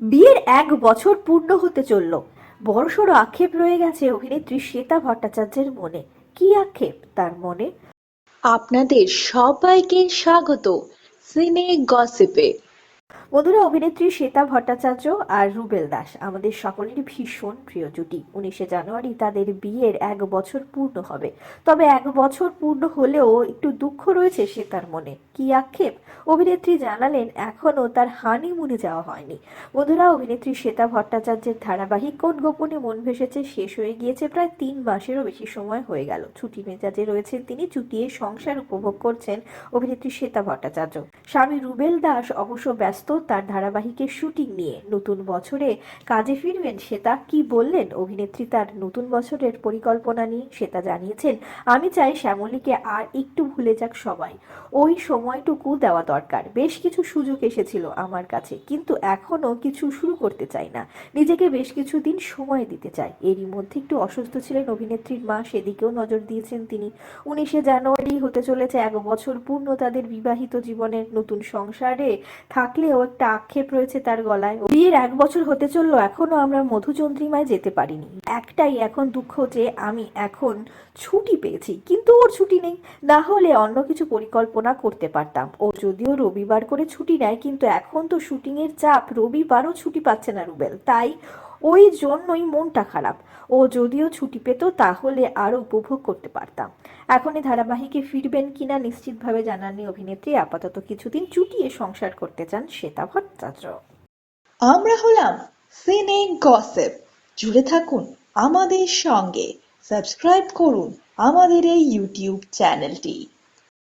বিয়ের এক বছর পূর্ণ হতে চলল। বড়সড় আক্ষেপ রয়ে গেছে অভিনেত্রী শ্বেতা ভট্টাচার্যের মনে। কি আক্ষেপ তার মনে? আপনাদের সবাইকে স্বাগত। সিনে গসিপে। বন্ধুরা, অভিনেত্রী শ্বেতা ভট্টাচার্য আর রুবেল দাস আমাদের সকলেরই ভীষণ প্রিয় জুটি। উনিশে জানুয়ারি তাদের বিয়ের এক বছর পূর্ণ হবে। তবে এক বছর পূর্ণ হলেও একটু দুঃখ রয়েছে শ্বেতার মনে। কি আক্ষেপ? অভিনেত্রী জানালেন এখনও তার হানিমুনে যাওয়া হয়নি। বন্ধুরা, অভিনেত্রী শ্বেতা ভট্টাচার্যের ধারাবাহিক কোন গোপনে মন ভেসেছে শেষ হয়ে গিয়েছে প্রায় তিন মাসেরও বেশি সময় হয়ে গেল। ছুটি মেজাজে রয়েছেন তিনি চুটিয়ে সংসার উপভোগ করছেন অভিনেত্রী শ্বেতা ভট্টাচার্য। স্বামী রুবেল দাস অবশ্য ব্যস্ত তার ধারাবাহিকের শুটিং নিয়ে। নতুন বছরে কাজে ফিরবেন শ্বেতা। কি বললেন অভিনেত্রী তার নতুন বছরের পরিকল্পনা নিয়ে? শ্বেতা জানিয়েছেন, আমি চাই শ্যামলীকে আর একটু ভুলে যাক সবাই। ওই সময়টুকু দেওয়া দরকার। বেশ কিছু সুযোগ এসেছিল আমার কাছে, কিন্তু এখনও কিছু শুরু করতে চাই না। নিজেকে বেশ কিছুদিন সময় দিতে চাই। এরই মধ্যে একটু অসুস্থ ছিলেন অভিনেত্রীর মা। সেদিকেও নজর দিয়েছেন তিনি। উনিশে জানুয়ারি হতে চলেছে এক বছর পূর্ণ তাদের বিবাহিত জীবনের। নতুন সংসারে থাকলেও একটা আক্ষেপ রয়েছে তার গলায়। বিয়ের এক বছর হতে চলল, এখনও আমরা মধুচন্দ্রিমায় যেতে পারিনি। একটাই এখন দুঃখ যে আমি এখন ছুটি পেয়েছি, কিন্তু ওর ছুটি নেই। না হলে অন্য কিছু পরিকল্পনা করতে পারতাম। ও যদিও রবিবার করে ছুটি নেয়, কিন্তু এখন তো শুটিং এর চাপ, রবিবারও ছুটি পাচ্ছে না রুবেল। তাই ওই জন্যই মনটা খারাপ। ও যদিও ছুটি পেত, তাহলে আরও উপভোগ করতে পারতাম। এখন এই ধারাবাহিকে ফিরবেন কিনা নিশ্চিতভাবে জানাননি অভিনেত্রী। আপাতত কিছুদিন চুটিয়ে সংসার করতে চান শ্বেতা ভট্টাচার্য। আমরা হলাম সিনে গসেপ। জুড়ে থাকুন আমাদের সঙ্গে। সাবস্ক্রাইব করুন আমাদের এই ইউটিউব চ্যানেলটি।